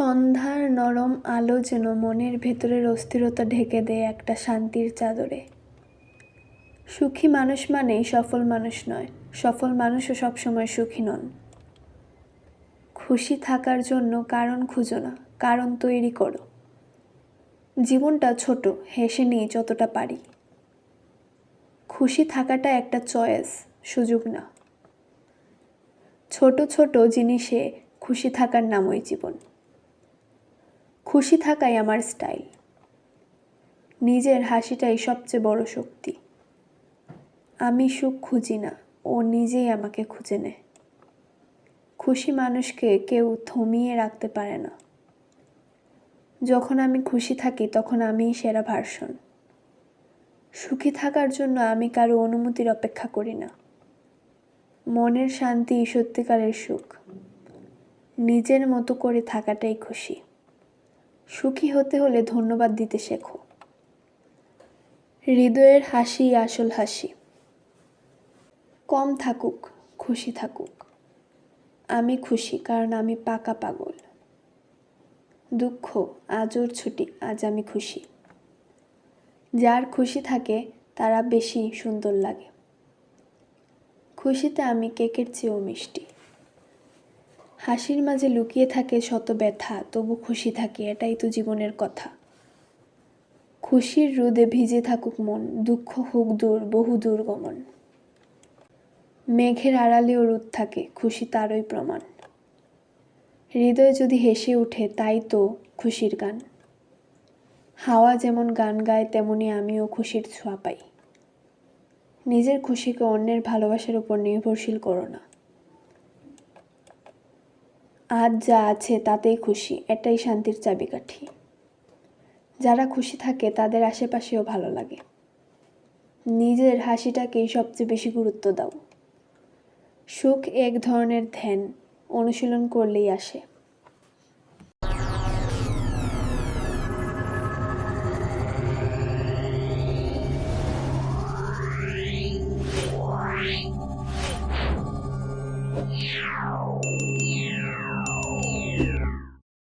সন্ধ্যার নরম আলো যেন মনের ভেতরের অস্থিরতা ঢেকে দেয় একটা শান্তির চাদরে। সুখী মানুষ মানেই সফল মানুষ নয়, সফল মানুষও সবসময় সুখী নন। খুশি থাকার জন্য কারণ খুঁজো না, কারণ তৈরি করো। জীবনটা ছোট, হেসে নিই যতটা পারি। খুশি থাকাটা একটা চয়েস, সুযোগ না। ছোট ছোট জিনিসে খুশি থাকার নামই জীবন। খুশি থাকাই আমার স্টাইল। নিজের হাসিটাই সবচেয়ে বড় শক্তি। আমি সুখ খুঁজি না, ও নিজেই আমাকে খুঁজে নেয়। খুশি মানুষকে কেউ থমিয়ে রাখতে পারে না। যখন আমি খুশি থাকি, তখন আমিই সেরা ভার্সন। সুখী থাকার জন্য আমি কারও অনুমতির অপেক্ষা করি না। মনের শান্তি সত্যিকারের সুখ। নিজের মতো করে থাকাটাই খুশি। সুখী হতে হলে ধন্যবাদ দিতে শেখো। হৃদয়ের হাসি আসল হাসি। কম থাকুক, খুশি থাকুক। আমি খুশি কারণ আমি পাকা পাগল। দুঃখ, আজ ওর ছুটি, আজ আমি খুশি। যার খুশি থাকে, তারা বেশি সুন্দর লাগে। খুশিতে আমি কেকের চেয়েও মিষ্টি। হাসির মাঝে লুকিয়ে থাকে শত ব্যথা, তবু খুশি থাকি, এটাই তো জীবনের কথা। খুশির রোদে ভিজে থাকুক মন, দুঃখ হোক দূর, বহু দূর গমন। মেঘের আড়ালেও রোদ থাকে, খুশি তারই প্রমাণ। হৃদয় যদি হেসে ওঠে, তাই তো খুশির গান। হাওয়া যেমন গান গায়, তেমনি আমিও খুশির ছোঁয়া পাই। নিজের খুশিকে অন্যের ভালোবাসার উপর নির্ভরশীল করো না। আজ যা আছে তাতেই খুশি, এটাই শান্তির চাবিকাঠি। যারা খুশি থাকে তাদের আশেপাশেও ভালো লাগে। নিজের হাসিটাকেই সবচেয়ে বেশি গুরুত্ব দাও। সুখ এক ধরনের ধ্যান, অনুশীলন করলেই আসে। Yeah.